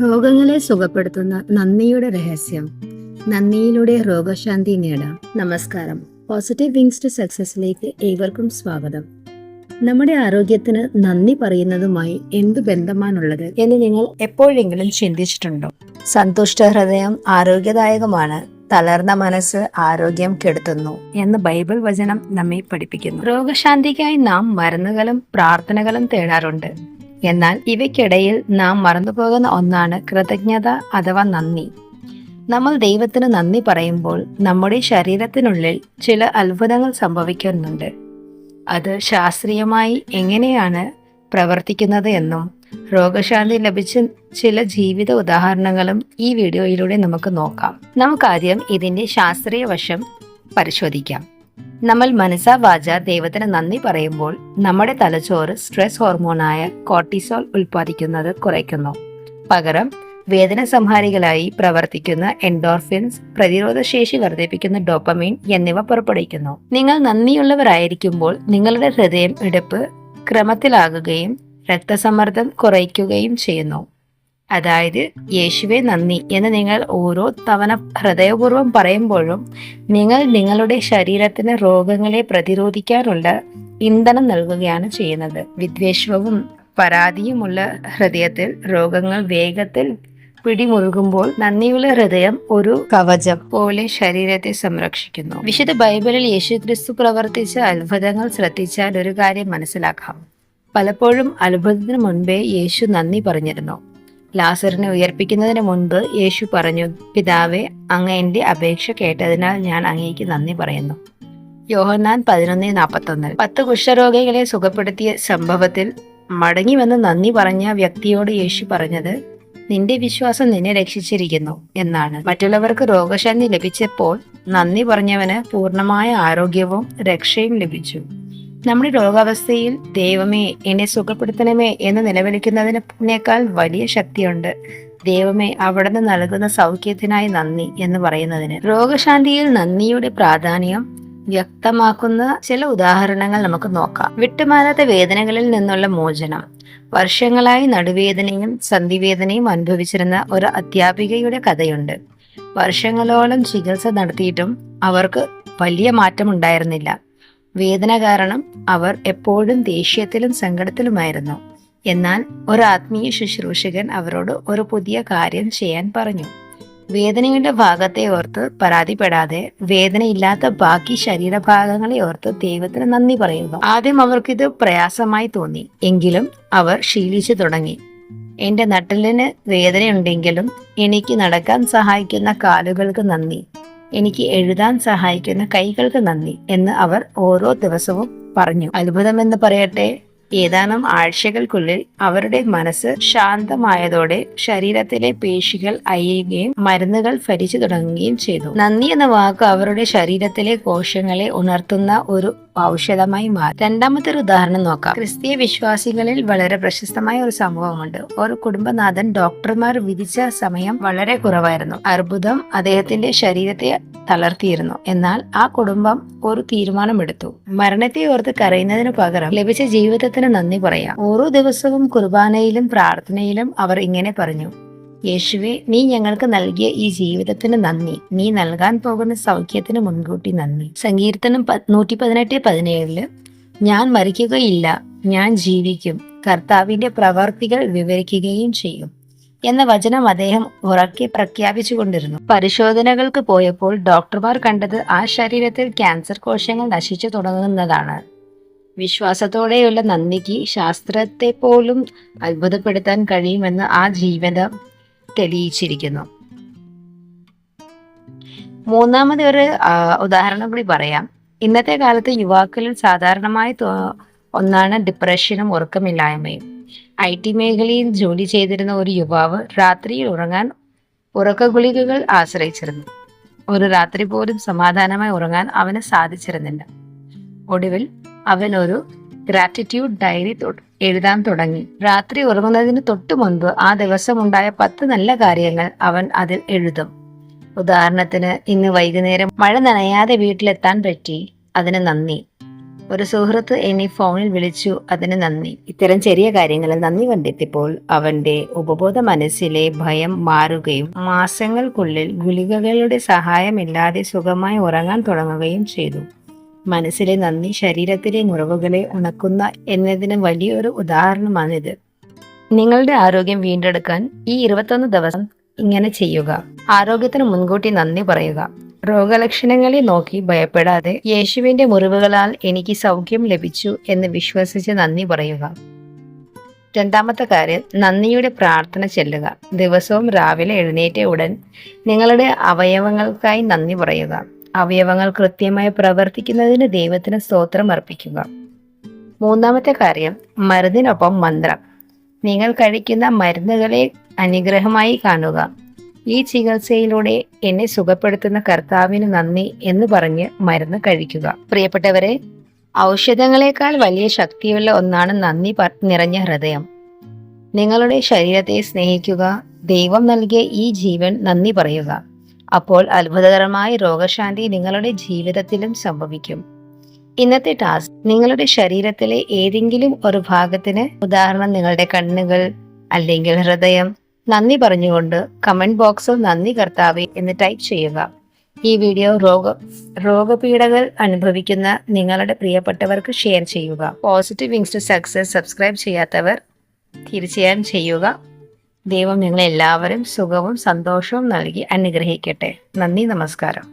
രോഗങ്ങളെ സുഖപ്പെടുത്തുന്ന നന്ദിയുടെ രഹസ്യം. നന്ദിയിലൂടെ രോഗശാന്തി നേടാം. നമസ്കാരം. പോസിറ്റീവ് വിങ്സ് ടു സക്സസിലേക്ക് ഏവർക്കും സ്വാഗതം. നമ്മുടെ ആരോഗ്യത്തിന് നന്ദി പറയുന്നതുമായി എന്തു ബന്ധമാണുള്ളത് എന്ന് നിങ്ങൾ എപ്പോഴെങ്കിലും ചിന്തിച്ചിട്ടുണ്ടോ? സന്തുഷ്ട ഹൃദയം ആരോഗ്യദായകമാണ്. തളർന്ന മനസ്സ് ആരോഗ്യം കെടുത്തുന്നു എന്ന് ബൈബിൾ വചനം നമ്മെ പഠിപ്പിക്കുന്നു. രോഗശാന്തിക്കായി നാം മരുന്നുകളും പ്രാർത്ഥനകളും തേടാറുണ്ട്. എന്നാൽ ഇവയ്ക്കിടയിൽ നാം മറന്നുപോകുന്ന ഒന്നാണ് കൃതജ്ഞത അഥവാ നന്ദി. നമ്മൾ ദൈവത്തിന് നന്ദി പറയുമ്പോൾ നമ്മുടെ ശരീരത്തിനുള്ളിൽ ചില അത്ഭുതങ്ങൾ സംഭവിക്കുന്നുണ്ട്. അത് ശാസ്ത്രീയമായി എങ്ങനെയാണ് പ്രവർത്തിക്കുന്നത് എന്നും രോഗശാന്തി ലഭിച്ച ചില ജീവിത ഉദാഹരണങ്ങളും ഈ വീഡിയോയിലൂടെ നമുക്ക് നോക്കാം. നമുക്കാദ്യം ഇതിന്റെ ശാസ്ത്രീയ വശം പരിശോധിക്കാം. നമ്മൾ മനസ്സാ വാച ദൈവത്തിന് നന്ദി പറയുമ്പോൾ നമ്മുടെ തലച്ചോറ് സ്ട്രെസ് ഹോർമോണായ കോർട്ടിസോൾ ഉൽപ്പാദിക്കുന്നത് കുറയ്ക്കുന്നു. പകരം വേദന സംഹാരികളായി പ്രവർത്തിക്കുന്ന എൻഡോർഫിൻസ് പ്രതിരോധശേഷി വർദ്ധിപ്പിക്കുന്ന ഡോപ്പമീൻ എന്നിവ പുറപ്പെടുവിക്കുന്നു. നിങ്ങൾ നന്ദിയുള്ളവരായിരിക്കുമ്പോൾ നിങ്ങളുടെ ഹൃദയം എടുപ്പ് ക്രമത്തിലാകുകയും രക്തസമ്മർദ്ദം കുറയ്ക്കുകയും ചെയ്യുന്നു. അതായത് യേശുവെ നന്ദി എന്ന് നിങ്ങൾ ഓരോ തവണ ഹൃദയപൂർവം പറയുമ്പോഴും നിങ്ങൾ നിങ്ങളുടെ ശരീരത്തിന് രോഗങ്ങളെ പ്രതിരോധിക്കാനുള്ള ഇന്ധനം നൽകുകയാണ് ചെയ്യുന്നത്. വിദ്വേഷവും പരാതിയുമുള്ള ഹൃദയത്തിൽ രോഗങ്ങൾ വേഗത്തിൽ പിടിമുറുകുമ്പോൾ നന്ദിയുള്ള ഹൃദയം ഒരു കവചം പോലെ ശരീരത്തെ സംരക്ഷിക്കുന്നു. വിശുദ്ധ ബൈബിളിൽ യേശുക്രിസ്തു പ്രവർത്തിച്ച അത്ഭുതങ്ങൾ ശ്രദ്ധിച്ചാൽ ഒരു കാര്യം മനസ്സിലാക്കാം. പലപ്പോഴും അത്ഭുതത്തിന് മുൻപേ യേശു നന്ദി പറഞ്ഞിരുന്നു. ലാസറിനെ ഉയർപ്പിക്കുന്നതിന് മുൻപ് യേശു പറഞ്ഞു പിതാവെ അങ്ങ് എന്റെ അപേക്ഷ കേട്ടതിനാൽ ഞാൻ അങ്ങേക്ക് നന്ദി പറയുന്നു. യോഹന്നാൻ പതിനൊന്ന് നാൽപ്പത്തൊന്നിൽ പത്ത് കുഷ്ഠരോഗികളെ സുഖപ്പെടുത്തിയ സംഭവത്തിൽ മടങ്ങി വന്ന് നന്ദി പറഞ്ഞ വ്യക്തിയോട് യേശു പറഞ്ഞത് നിന്റെ വിശ്വാസം നിന്നെ രക്ഷിച്ചിരിക്കുന്നു എന്നാണ്. മറ്റുള്ളവർക്ക് രോഗശാന്തി ലഭിച്ചപ്പോൾ നന്ദി പറഞ്ഞവന് പൂർണമായ ആരോഗ്യവും രക്ഷയും ലഭിച്ചു. നമ്മുടെ രോഗാവസ്ഥയിൽ ദൈവമേ എന്നെ സുഖപ്പെടുത്തണമേ എന്ന് നിലവിളിക്കുന്നതിനേക്കാൾ വലിയ ശക്തിയുണ്ട്. ദൈവമേ അവിടുന്ന് നൽകുന്ന സൗഖ്യത്തിനായി നന്ദി എന്ന് പറയുന്നതിന്. രോഗശാന്തിയിൽ നന്ദിയുടെ പ്രാധാന്യം വ്യക്തമാക്കുന്ന ചില ഉദാഹരണങ്ങൾ നമുക്ക് നോക്കാം. വിട്ടുമാറാത്ത വേദനകളിൽ നിന്നുള്ള മോചനം. വർഷങ്ങളായി നടുവേദനയും സന്ധിവേദനയും അനുഭവിച്ചിരുന്ന ഒരു അധ്യാപികയുടെ കഥയുണ്ട്. വർഷങ്ങളോളം ചികിത്സ നടത്തിയിട്ടും അവർക്ക് വലിയ മാറ്റമുണ്ടായിരുന്നില്ല. വേദന കാരണം അവർ എപ്പോഴും ദേഷ്യത്തിലും സങ്കടത്തിലുമായിരുന്നു. എന്നാൽ ഒരു ആത്മീയ ശുശ്രൂഷകൻ അവരോട് ഒരു പുതിയ കാര്യം ചെയ്യാൻ പറഞ്ഞു. വേദനയുടെ ഭാഗത്തെ ഓർത്ത് പരാതിപ്പെടാതെ വേദനയില്ലാത്ത ബാക്കി ശരീരഭാഗങ്ങളെ ഓർത്ത് ദൈവത്തിന് നന്ദി പറയുന്നു. ആദ്യം അവർക്കിത് പ്രയാസമായി തോന്നി. എങ്കിലും അവർ ശീലിച്ചു തുടങ്ങി. എന്റെ നട്ടലിന് വേദനയുണ്ടെങ്കിലും എനിക്ക് നടക്കാൻ സഹായിക്കുന്ന കാലുകൾക്ക് നന്ദി. എനിക്ക് എഴുതാൻ സഹായിക്കുന്ന കൈകൾക്ക് നന്ദി എന്ന് അവർ ഓരോ ദിവസവും പറഞ്ഞു. അത്ഭുതമെന്ന് പറയട്ടെ ഏതാനും ആഴ്ചകൾക്കുള്ളിൽ അവരുടെ മനസ്സ് ശാന്തമായതോടെ ശരീരത്തിലെ പേശികൾ അയയുകയും മരുന്നുകൾ ഫലിച്ചു തുടങ്ങുകയും ചെയ്തു. നന്ദി എന്ന വാക്ക് അവരുടെ ശരീരത്തിലെ കോശങ്ങളെ ഉണർത്തുന്ന ഒരു ഔഷധമായി മാറി. രണ്ടാമത്തെ ഒരു ഉദാഹരണം നോക്കാം. ക്രിസ്തീയ വിശ്വാസികളിൽ വളരെ പ്രശസ്തമായ ഒരു സംഭവമുണ്ട് ഒരു കുടുംബനാഥൻ ഡോക്ടർമാർ വിധിച്ച സമയം വളരെ കുറവായിരുന്നു. അർബുദം അദ്ദേഹത്തിന്റെ ശരീരത്തെ തളർത്തിയിരുന്നു. എന്നാൽ ആ കുടുംബം ഒരു തീരുമാനമെടുത്തു. മരണത്തെ ഓർത്ത് കരയുന്നതിന് പകരം ലഭിച്ച ജീവിതത്തിന് നന്ദി പറയാം. ഓരോ ദിവസവും കുർബാനയിലും പ്രാർത്ഥനയിലും അവർ ഇങ്ങനെ പറഞ്ഞു. യേശുവെ നീ ഞങ്ങൾക്ക് നൽകിയ ഈ ജീവിതത്തിന് നന്ദി. നീ നൽകാൻ പോകുന്ന സൗഖ്യത്തിന് മുൻകൂട്ടി നന്ദി. സങ്കീർത്തനം നൂറ്റി പതിനെട്ട് പതിനേഴിൽ ഞാൻ മരിക്കുകയില്ല ഞാൻ ജീവിക്കും. കർത്താവിന്റെ പ്രവർത്തികൾ വിവരിക്കുകയും ചെയ്യും. എന്ന വചനം അദ്ദേഹം ഉറക്കെ പ്രഖ്യാപിച്ചു കൊണ്ടിരുന്നു പരിശോധനകൾക്ക് പോയപ്പോൾ ഡോക്ടർമാർ കണ്ടത് ആ ശരീരത്തിൽ ക്യാൻസർ കോശങ്ങൾ നശിച്ചു തുടങ്ങുന്നതാണ്. വിശ്വാസത്തോടെയുള്ള നന്ദിക്ക് ശാസ്ത്രത്തെ പോലും അത്ഭുതപ്പെടുത്താൻ കഴിയുമെന്ന് ആ ജീവിതം തെളിയിച്ചിരിക്കുന്നു. മൂന്നാമത് ഒരു ഉദാഹരണം കൂടി പറയാം. ഇന്നത്തെ കാലത്ത് യുവാക്കളിൽ സാധാരണമായി ഒന്നാണ് ഡിപ്രഷനും ഉറക്കമില്ലായ്മയും. ഐ ടി മേഖലയിൽ ജോലി ചെയ്തിരുന്ന ഒരു യുവാവ് രാത്രിയിൽ ഉറങ്ങാൻ ഉറക്ക ഗുളികകൾ ആശ്രയിച്ചിരുന്നു. ഒരു രാത്രി പോലും സമാധാനമായി ഉറങ്ങാൻ അവന് സാധിച്ചിരുന്നില്ല. ഒടുവിൽ അവനൊരു ഗ്രാറ്റിറ്റ്യൂഡ് ഡയറി എഴുതാൻ തുടങ്ങി. രാത്രി ഉറങ്ങുന്നതിന് തൊട്ടു മുൻപ് ആ ദിവസം ഉണ്ടായ പത്ത് നല്ല കാര്യങ്ങൾ അവൻ അതിൽ എഴുതും. ഉദാഹരണത്തിന് ഇന്ന് വൈകുന്നേരം മഴ നനയാതെ വീട്ടിലെത്താൻ പറ്റി അതിന് നന്ദി. ഒരു സുഹൃത്ത് എന്നെ ഫോണിൽ വിളിച്ചു അതിന് നന്ദി. ഇത്തരം ചെറിയ കാര്യങ്ങളിൽ നന്ദി കണ്ടെത്തിയപ്പോൾ അവന്റെ ഉപബോധ മനസ്സിലെ ഭയം മാറുകയും മാസങ്ങൾക്കുള്ളിൽ ഗുളികകളുടെ സഹായമില്ലാതെ സുഖമായി ഉറങ്ങാൻ തുടങ്ങുകയും ചെയ്തു. മനസ്സിലെ നന്ദി ശരീരത്തിലെ മുറിവുകളെ ഉണക്കുന്ന എന്നതിന് വലിയൊരു ഉദാഹരണമാണിത്. നിങ്ങളുടെ ആരോഗ്യം വീണ്ടെടുക്കാൻ ഈ ഇരുപത്തൊന്ന് ദിവസം ഇങ്ങനെ ചെയ്യുക. ആരോഗ്യത്തിന് മുൻകൂട്ടി നന്ദി പറയുക. രോഗലക്ഷണങ്ങളെ നോക്കി ഭയപ്പെടാതെ യേശുവിന്റെ മുറിവുകളാൽ എനിക്ക് സൗഖ്യം ലഭിച്ചു എന്ന് വിശ്വസിച്ച് നന്ദി പറയുക. രണ്ടാമത്തെ കാര്യം നന്ദിയുടെ പ്രാർത്ഥന ചെല്ലുക. ദിവസവും രാവിലെ എഴുന്നേറ്റ ഉടൻ നിങ്ങളുടെ അവയവങ്ങൾക്കായി നന്ദി പറയുക. അവയവങ്ങൾ കൃത്യമായി പ്രവർത്തിക്കുന്നതിന് ദൈവത്തിന് സ്തോത്രം അർപ്പിക്കുക. മൂന്നാമത്തെ കാര്യം മരുന്നിനൊപ്പം മന്ത്രം. നിങ്ങൾ കഴിക്കുന്ന മരുന്നുകളെ അനുഗ്രഹമായി കാണുക. ഈ ചികിത്സയിലൂടെ എന്നെ സുഖപ്പെടുത്തുന്ന കർത്താവിന് നന്ദി എന്ന് പറഞ്ഞ് മരുന്ന് കഴിക്കുക. പ്രിയപ്പെട്ടവരെ ഔഷധങ്ങളെക്കാൾ വലിയ ശക്തിയുള്ള ഒന്നാണ് നന്ദി നിറഞ്ഞ ഹൃദയം. നിങ്ങളുടെ ശരീരത്തെ സ്നേഹിക്കുക ദൈവം നൽകിയ ഈ ജീവൻ നന്ദി പറയുക. അപ്പോൾ അത്ഭുതകരമായ രോഗശാന്തി നിങ്ങളുടെ ജീവിതത്തിലും സംഭവിക്കും. ഇന്നത്തെ ടാസ്ക് നിങ്ങളുടെ ശരീരത്തിലെ ഏതെങ്കിലും ഒരു ഭാഗത്തിന് ഉദാഹരണം നിങ്ങളുടെ കണ്ണുകൾ അല്ലെങ്കിൽ ഹൃദയം നന്ദി പറഞ്ഞുകൊണ്ട് കമന്റ് ബോക്സിൽ നന്ദി കർത്താവെ എന്ന് ടൈപ്പ് ചെയ്യുക. ഈ വീഡിയോ രോഗ രോഗപീഠകൾ അനുഭവിക്കുന്ന നിങ്ങളുടെ പ്രിയപ്പെട്ടവർക്ക് ഷെയർ ചെയ്യുക. Positive wings to success subscribe ചെയ്യാത്തവർ തീർച്ചയായും ചെയ്യുക. ദൈവം നിങ്ങളെല്ലാവരും സുഖവും സന്തോഷവും നൽകി അനുഗ്രഹിക്കട്ടെ. നന്ദി നമസ്കാരം.